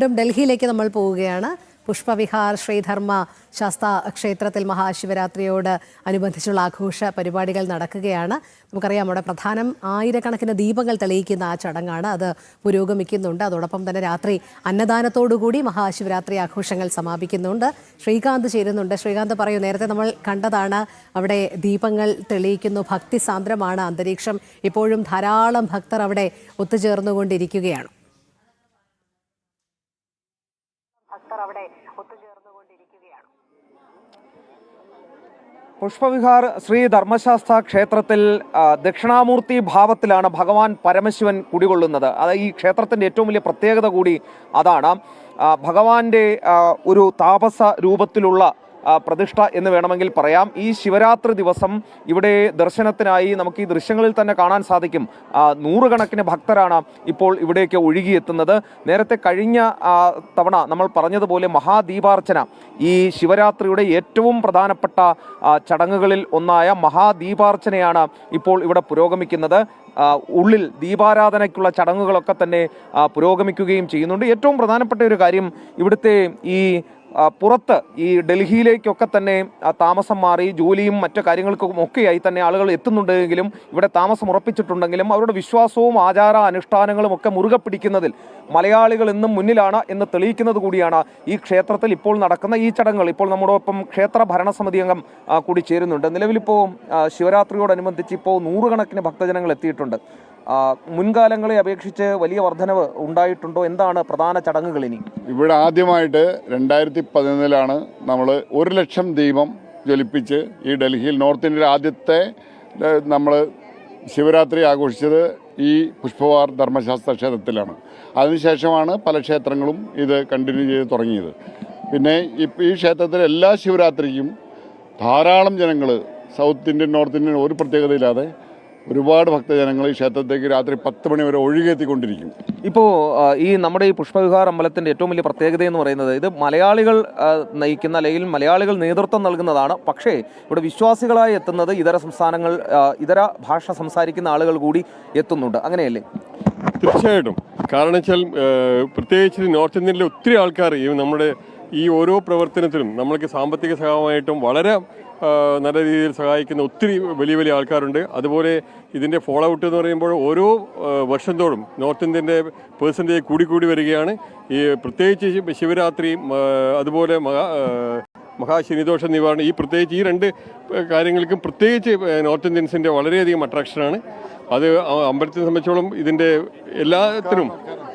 വീണ്ടും ഡൽഹിയിലേക്ക് നമ്മൾ പോവുകയാണ്. പുഷ്പവിഹാർ ശ്രീധർമ്മ ശാസ്ത ക്ഷേത്രത്തിൽ മഹാശിവരാത്രിയോട് അനുബന്ധിച്ചുള്ള ആഘോഷ പരിപാടികൾ നടക്കുകയാണ്. നമുക്കറിയാം അവിടെ പ്രധാനം ആയിരക്കണക്കിന് ദീപങ്ങൾ തെളിയിക്കുന്ന ആ ചടങ്ങാണ്. അത് പുരോഗമിക്കുന്നുണ്ട്. അതോടൊപ്പം തന്നെ രാത്രി അന്നദാനത്തോടുകൂടി മഹാശിവരാത്രി ആഘോഷങ്ങൾ സമാപിക്കുന്നുണ്ട്. ശ്രീകാന്ത് ചേരുന്നുണ്ട്. ശ്രീകാന്ത് പറയൂ നേരത്തെ നമ്മൾ കണ്ടതാണ് അവിടെ ദീപങ്ങൾ തെളിയിക്കുന്നു. ഭക്തി സാന്ദ്രമാണ് അന്തരീക്ഷം. ഇപ്പോഴും ധാരാളം ഭക്തർ അവിടെ ഒത്തുചേർന്നുകൊണ്ടിരിക്കുകയാണ് ഭക്തർ അവിടെ ഒത്തുചേർന്നുകൊണ്ടിരിക്കുകയാണ് പുഷ്പവിഹാർ ശ്രീ ധർമ്മശാസ്ത്ര ക്ഷേത്രത്തിൽ ദക്ഷിണാമൂർത്തി ഭാവത്തിലാണ് ഭഗവാൻ പരമശിവൻ കുടികൊള്ളുന്നത്. അത് ഈ ക്ഷേത്രത്തിന്റെ ഏറ്റവും വലിയ പ്രത്യേകത കൂടി അതാണ്. ഭഗവാന്റെ ഒരു താപസ രൂപത്തിലുള്ള പ്രതിഷ്ഠ എന്ന് വേണമെങ്കിൽ പറയാം. ഈ ശിവരാത്രി ദിവസം ഇവിടെ ദർശനത്തിനായി നമുക്ക് ഈ ദൃശ്യങ്ങളിൽ തന്നെ കാണാൻ സാധിക്കും. നൂറുകണക്കിന് ഭക്തരാണ് ഇപ്പോൾ ഇവിടേക്ക് ഒഴുകിയെത്തുന്നത്. നേരത്തെ കഴിഞ്ഞ തവണ നമ്മൾ പറഞ്ഞതുപോലെ മഹാദീപാർച്ചന ഈ ശിവരാത്രിയുടെ ഏറ്റവും പ്രധാനപ്പെട്ട ചടങ്ങുകളിൽ ഒന്നായ മഹാദീപാർച്ചനയാണ് ഇപ്പോൾ ഇവിടെ പുരോഗമിക്കുന്നത്. ഉള്ളിൽ ദീപാരാധനയ്ക്കുള്ള ചടങ്ങുകളൊക്കെ തന്നെ പുരോഗമിക്കുകയും ചെയ്യുന്നുണ്ട്. ഏറ്റവും പ്രധാനപ്പെട്ട ഒരു കാര്യം ഇവിടുത്തെ ഈ പുറത്ത് ഈ ഡൽഹിയിലേക്കൊക്കെ തന്നെ താമസം മാറി ജോലിയും മറ്റു കാര്യങ്ങൾക്കും ഒക്കെയായി തന്നെ ആളുകൾ എത്തുന്നുണ്ടെങ്കിലും ഇവിടെ താമസം ഉറപ്പിച്ചിട്ടുണ്ടെങ്കിലും അവരുടെ വിശ്വാസവും ആചാര അനുഷ്ഠാനങ്ങളും ഒക്കെ മുറുകെ പിടിക്കുന്നതിൽ മലയാളികൾ ഇന്നും മുന്നിലാണ് എന്ന് തെളിയിക്കുന്നത് കൂടിയാണ് ഈ ക്ഷേത്രത്തിൽ ഇപ്പോൾ നടക്കുന്ന ഈ ചടങ്ങുകൾ. ഇപ്പോൾ നമ്മോടൊപ്പം ക്ഷേത്ര ഭരണസമിതി അംഗം കൂടി ചേരുന്നുണ്ട്. നിലവിലിപ്പോൾ ശിവരാത്രിയോടനുബന്ധിച്ച് ഇപ്പോൾ നൂറുകണക്കിന് ഭക്തജനങ്ങൾ എത്തിയിട്ടുണ്ട്. മുൻകാലങ്ങളെ അപേക്ഷിച്ച് വലിയ വർധനവ് ഉണ്ടായിട്ടുണ്ടോ? എന്താണ് പ്രധാന ചടങ്ങുകൾ ഇനി? ഇവിടെ ആദ്യമായിട്ട് രണ്ടായിരത്തി പതിനൊന്നിലാണ് നമ്മൾ ഒരു ലക്ഷം ദീപം ജ്വലിപ്പിച്ച് ഈ ഡൽഹിയിൽ നോർത്ത് ഇന്ത്യയിലെ ആദ്യത്തെ നമ്മൾ ശിവരാത്രി ആഘോഷിച്ചത് ഈ പുഷ്പവാർ ധർമ്മശാസ്ത്ര ക്ഷേത്രത്തിലാണ്. അതിനുശേഷമാണ് പല ക്ഷേത്രങ്ങളും ഇത് കണ്ടിന്യൂ ചെയ്ത് തുടങ്ങിയത്. പിന്നെ ഈ ക്ഷേത്രത്തിലെ എല്ലാ ശിവരാത്രിക്കും ധാരാളം ജനങ്ങൾ സൗത്ത് ഇന്ത്യൻ നോർത്ത് ഇന്ത്യൻ ഒരു പ്രത്യേകതയില്ലാതെ ഒരുപാട് ഭക്തജനങ്ങൾ ഈ ക്ഷേത്രത്തേക്ക് രാത്രി പത്ത് മണി വരെ ഒഴുകെത്തിക്കൊണ്ടിരിക്കും ഇപ്പോൾ ഈ നമ്മുടെ ഈ പുഷ്പവിഹാർ അമ്പലത്തിന്റെ ഏറ്റവും വലിയ പ്രത്യേകത എന്ന് പറയുന്നത് ഇത് മലയാളികൾ നയിക്കുന്ന അല്ലെങ്കിൽ മലയാളികൾ നേതൃത്വം നൽകുന്നതാണ്. പക്ഷേ ഇവിടെ വിശ്വാസികളായി എത്തുന്നത് ഇതര സംസ്ഥാനങ്ങൾ ഇതര ഭാഷ സംസാരിക്കുന്ന ആളുകൾ കൂടി എത്തുന്നുണ്ട്. അങ്ങനെയല്ലേ? തീർച്ചയായിട്ടും. കാരണം വെച്ചാൽ പ്രത്യേകിച്ച് നോർത്ത് ഇന്ത്യയിലെ ഒത്തിരി ആൾക്കാർ ഈ നമ്മുടെ ഈ ഓരോ പ്രവർത്തനത്തിലും നമ്മൾക്ക് സാമ്പത്തിക സഹായമായിട്ടും വളരെ നല്ല രീതിയിൽ സഹായിക്കുന്ന ഒത്തിരി വലിയ വലിയ ആൾക്കാരുണ്ട്. അതുപോലെ ഇതിന്റെ ഫോളോ ഔട്ട് എന്ന് പറയുമ്പോൾ ഓരോ വർഷം തോറും നോർത്ത് ഇന്ത്യന്റെ പേഴ്സന്റേജ് കൂടിക്കൂടി കൂടി വരികയാണ്. ഈ പ്രത്യേകിച്ച് ശിവരാത്രി അതുപോലെ മഹാ മഹാശനിദോഷ നിവാരണം ഈ പ്രത്യേകിച്ച് ഈ രണ്ട് കാര്യങ്ങൾക്കും പ്രത്യേകിച്ച് നോർത്ത് ഇന്ത്യൻസിന്റെ വളരെയധികം അട്രാക്ഷനാണ് അത് അമ്പലത്തെ സംബന്ധിച്ചോളം ഇതിന്റെ എല്ലാത്തിനും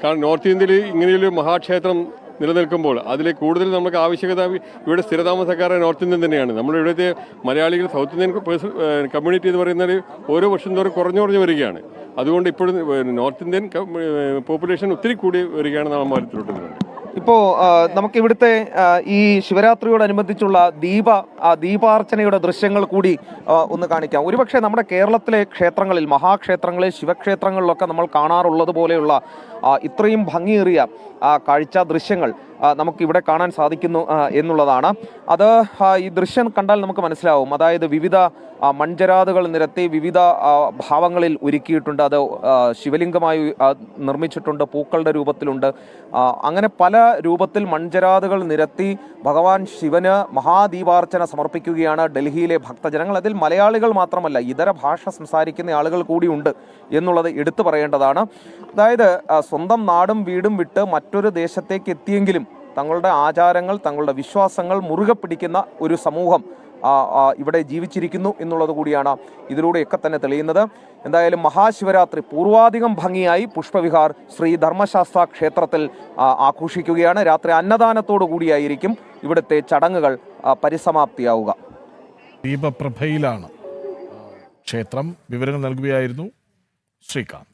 കാരണം നോർത്ത് ഇന്ത്യയിൽ ഇങ്ങനെയൊരു മഹാക്ഷേത്രം നിലനിൽക്കുമ്പോൾ അതിൽ കൂടുതൽ നമുക്ക് ആവശ്യകത ഇവിടെ സ്ഥിരതാമസക്കാരെ നോർത്ത് ഇന്ത്യൻ തന്നെയാണ്. നമ്മൾ ഇവിടുത്തെ മലയാളികൾ സൗത്ത് ഇന്ത്യൻ കമ്മ്യൂണിറ്റി എന്ന് പറയുന്നത് ഓരോ വർഷം തോറും കുറഞ്ഞു കുറഞ്ഞു വരികയാണ്. അതുകൊണ്ട് ഇപ്പോഴും നോർത്ത് ഇന്ത്യൻ പോപ്പുലേഷൻ ഒത്തിരി കൂടി വരികയാണ് നമ്മൾ മാറ്റത്തിലോട്ട് ഇപ്പോൾ നമുക്ക് ഇവിടുത്തെ ഈ ശിവരാത്രിയോടനുബന്ധിച്ചുള്ള ദീപ ദീപാർച്ചനയുടെ ദൃശ്യങ്ങൾ കൂടി ഒന്ന് കാണിക്കാം. ഒരുപക്ഷെ നമ്മുടെ കേരളത്തിലെ ക്ഷേത്രങ്ങളിൽ മഹാക്ഷേത്രങ്ങളിൽ ശിവക്ഷേത്രങ്ങളിലൊക്കെ നമ്മൾ കാണാറുള്ളത് പോലെയുള്ള ഇത്രയും ഭംഗിയേറിയ കാഴ്ച ദൃശ്യങ്ങൾ നമുക്ക് ഇവിടെ കാണാൻ സാധിക്കുന്നു എന്നുള്ളതാണ്. അത് ഈ ദൃശ്യം കണ്ടാൽ നമുക്ക് മനസ്സിലാവും. അതായത് വിവിധ മൺചരാതുകൾ നിരത്തി വിവിധ ഭാവങ്ങളിൽ ഒരുക്കിയിട്ടുണ്ട്. അത് ശിവലിംഗമായി നിർമ്മിച്ചിട്ടുണ്ട് പൂക്കളുടെ രൂപത്തിലുണ്ട്. അങ്ങനെ പല രൂപത്തിൽ മൺചരാതുകൾ നിരത്തി ഭഗവാൻ ശിവന് മഹാദീപാർച്ചന സമർപ്പിക്കുകയാണ് ഡൽഹിയിലെ ഭക്തജനങ്ങൾ. അതിൽ മലയാളികൾ മാത്രമല്ല ഇതര ഭാഷ സംസാരിക്കുന്ന ആളുകൾ കൂടിയുണ്ട് എന്നുള്ളത് എടുത്തു പറയേണ്ടതാണ്. അതായത് സ്വന്തം നാടും വീടും വിട്ട് മറ്റൊരു ദേശത്തേക്ക് എത്തിയെങ്കിലും തങ്ങളുടെ ആചാരങ്ങൾ തങ്ങളുടെ വിശ്വാസങ്ങൾ മുറുകെ പിടിക്കുന്ന ഒരു സമൂഹം ഇവിടെ ജീവിച്ചിരിക്കുന്നു എന്നുള്ളത് കൂടിയാണ് ഇതിലൂടെയൊക്കെ തന്നെ തെളിയുന്നത്. എന്തായാലും മഹാശിവരാത്രി പൂർവാധികം ഭംഗിയായി പുഷ്പവിഹാർ ശ്രീ ധർമ്മശാസ്ത്ര ക്ഷേത്രത്തിൽ ആഘോഷിക്കുകയാണ്. രാത്രി അന്നദാനത്തോടു കൂടിയായിരിക്കും ഇവിടുത്തെ ചടങ്ങുകൾ പരിസമാപ്തിയാവുക. ദീപപ്രഭയിലാണ്. ക്ഷേത്രം വിവരങ്ങൾ നൽകുകയായിരുന്നു ശ്രീകാന്ത്.